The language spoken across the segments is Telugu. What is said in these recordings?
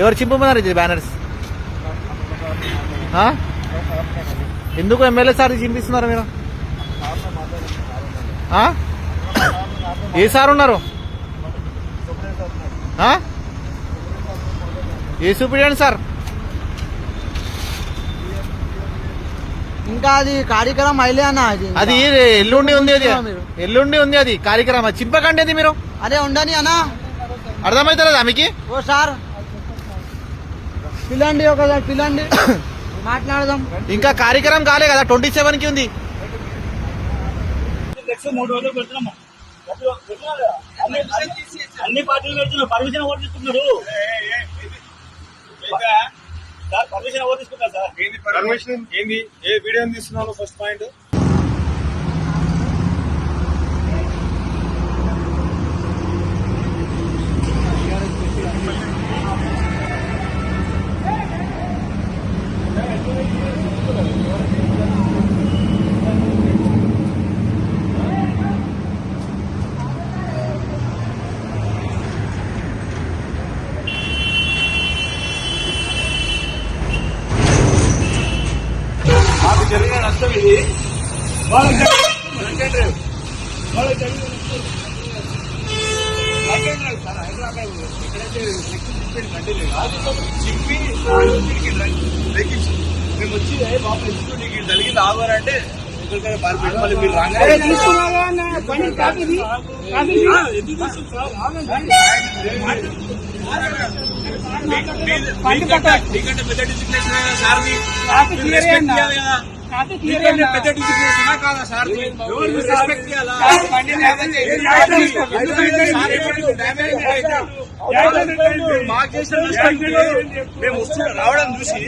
ఎవరు చింపమన్నారు ఇది బ్యానర్స్? ఎందుకు ఎమ్మెల్యే సార్ చింపిస్తున్నారు మీరు? ఏ సార్ ఉన్నారు? ఏ సూపరింటెండెంట్ సార్ ఇంకా అది కార్యక్రమం అయిలే అన్న అది. అది ఎల్లుండి ఉంది అది. ఎల్లుండి ఉంది అది కార్యక్రమం చింపకండి అది మీరు అరే ఉండని అన్న అర్థమవుతలేదా మీకు ఓ సార్ పిల్లండి ఒకసారి పిల్లండి. మాట్లాడదాం. ఇంకా కార్యక్రమం కాలే కదా ట్వంటీ సెవెన్కి ఉంది మూడు రోజులు పెడుతున్నాము. అన్ని అన్ని పార్టీలు పెడుతున్నారు. పర్మిషన్ ఎవరు తీసుకున్నారు? సార్ పర్మిషన్ ఎవరు తీసుకున్నారు సార్? ఏంది పర్మిషన్? ఏంది? ఏ వీడియో తీస్తున్నావు ఫస్ట్ పాయింట్? బండి లేదు. చిప్పి మేము వచ్చి "ఏ బాబు నీకు ఇది జరిగింది? ఆగారంటే ఎక్కడికైనా పారిపోయి మళ్ళీ మీరు రాగానే పెద్ద డిసిప్లిన్ సార్ పెద్ద డిసిప్లిన్ కాదా సార్? రెస్పెక్ట్ చేయాలా? మాకు చేసిన మేము రావడం చూసి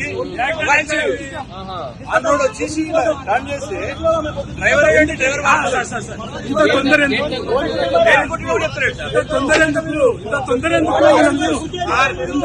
అతను వచ్చేసి చేస్తే డ్రైవర్ ఏంటి? డ్రైవర్ తొందర తొందర ఎందుకు? ఇంత తొందర ఎందుకు? సార్, మీరు